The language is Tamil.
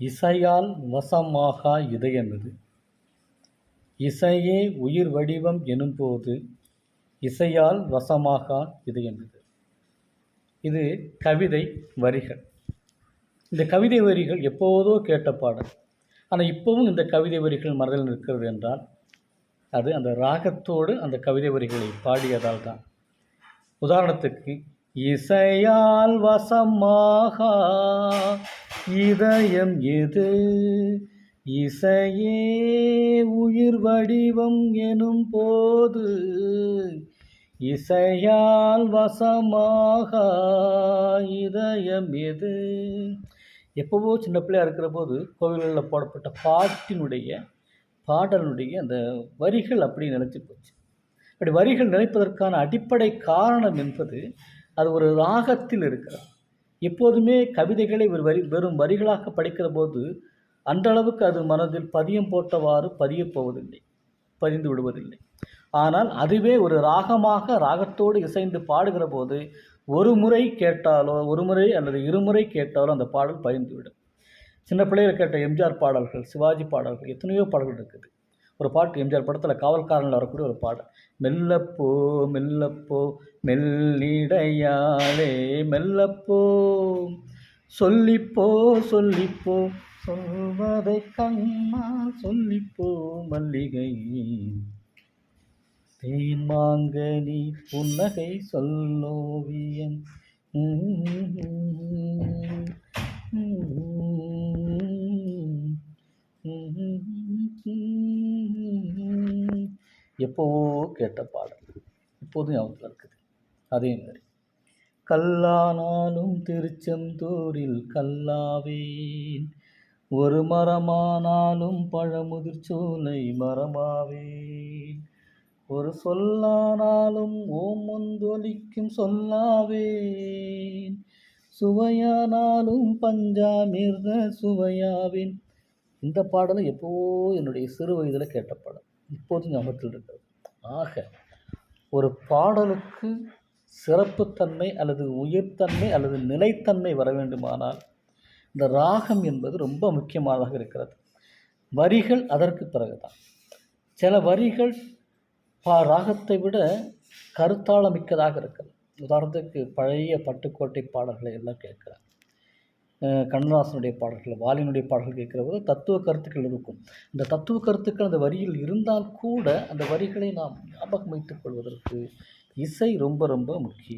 இசையால் வசமாகா இதயமிது. இசையே உயிர் வடிவம் எனும்போது இசையால் வசமாகா இதயமிது. இது கவிதை வரிகள். இந்த கவிதை வரிகள் எப்போதோ கேட்ட பாடல். ஆனால் இப்போவும் இந்த கவிதை வரிகள் மனதில் நிற்கிறது என்றால் அது அந்த ராகத்தோடு அந்த கவிதை வரிகளை பாடியதால் தான். உதாரணத்துக்கு இசையால் வசமாகா இதயம் எது? இசையே உயிர் வடிவம் எனும் போது இசையால் வசமாக இதயம் எது? எப்போவோ சின்ன பிள்ளையா இருக்கிற போது கோவில்களில் போடப்பட்ட பாட்டினுடைய பாடலுடைய அந்த வரிகள் அப்படி நினைச்சு போச்சு. அப்படி வரிகள் நினைப்பதற்கான அடிப்படை காரணம் என்பது அது ஒரு ராகத்தில் இருக்கிறது. எப்போதுமே கவிதைகளை ஒரு வரி வெறும் வரிகளாக படிக்கிற போது அந்தளவுக்கு அது மனதில் பதியம் போட்டவாறு பதியப் போவதில்லை பதிந்து விடுவதில்லை. ஆனால் அதுவே ஒரு ராகமாக ராகத்தோடு இசைந்து பாடுகிற போது ஒரு முறை கேட்டாலோ ஒரு முறை அல்லது இருமுறை கேட்டாலோ அந்த பாடல் பதிந்துவிடும். சின்ன பிள்ளைகள் கேட்ட எம்ஜிஆர் பாடல்கள் சிவாஜி பாடல்கள் எத்தனையோ பாடல்கள் இருக்குது. ஒரு பாட்டு எம்ஜிஆர் படத்தில் காவல்காரனில் வரக்கூடிய ஒரு பாடல் மெல்லப்போ மெல்லப்போ மெல்லிடையாளே மெல்லப்போ சொல்லிப்போ சொல்லிப்போ சொல்வதை கண்ணா சொல்லிப்போ மல்லிகை தேன்மாங்கனி புன்னகை சொல்லோவியம் எப்போவோ கேட்ட பாடல்? இப்போதும் ஞாபகத்தில் இருக்குது. அதே மாதிரி. கல்லானாலும் திருச்செந்தூரில் கல்லாவேன். ஒரு மரமானாலும் பழமுதிர்ச்சோலை மரமாவேன். ஒரு சொல்லானாலும் ஓம் ஒந்தொலிக்கும் சொல்லாவேன். சுவையானாலும் பஞ்சாமிர்த சுவையாவேன். இந்த பாடலும் எப்போவோ என்னுடைய சிறு வயதில் கேட்ட பாடல்? இப்போதும் ஞாபகத்தில் இருக்கிறது. ஆக ஒரு பாடலுக்கு சிறப்புத்தன்மை அல்லது உயிர்த்தன்மை அல்லது நிலைத்தன்மை வர வேண்டுமானால் இந்த ராகம் என்பது ரொம்ப முக்கியமானதாக இருக்கிறது. வரிகள் அதற்கு பிறகுதான். சில வரிகள் பா ராகத்தை விட கருத்தாளமிக்கதாக இருக்கிறது. உதாரணத்துக்கு பழைய பட்டுக்கோட்டை பாடல்களை எல்லாம் கேட்குறாங்க கண்ணதாசனுடைய பாடல்கள் வாலினுடைய பாடல்கள் கேட்குற போது தத்துவ கருத்துக்கள் இருக்கும். இந்த தத்துவ கருத்துக்கள் அந்த வரியில் இருந்தால் கூட அந்த வரிகளை நாம் ஞாபகம் வைத்துக் கொள்வதற்கு இசை ரொம்ப ரொம்ப முக்கியம்.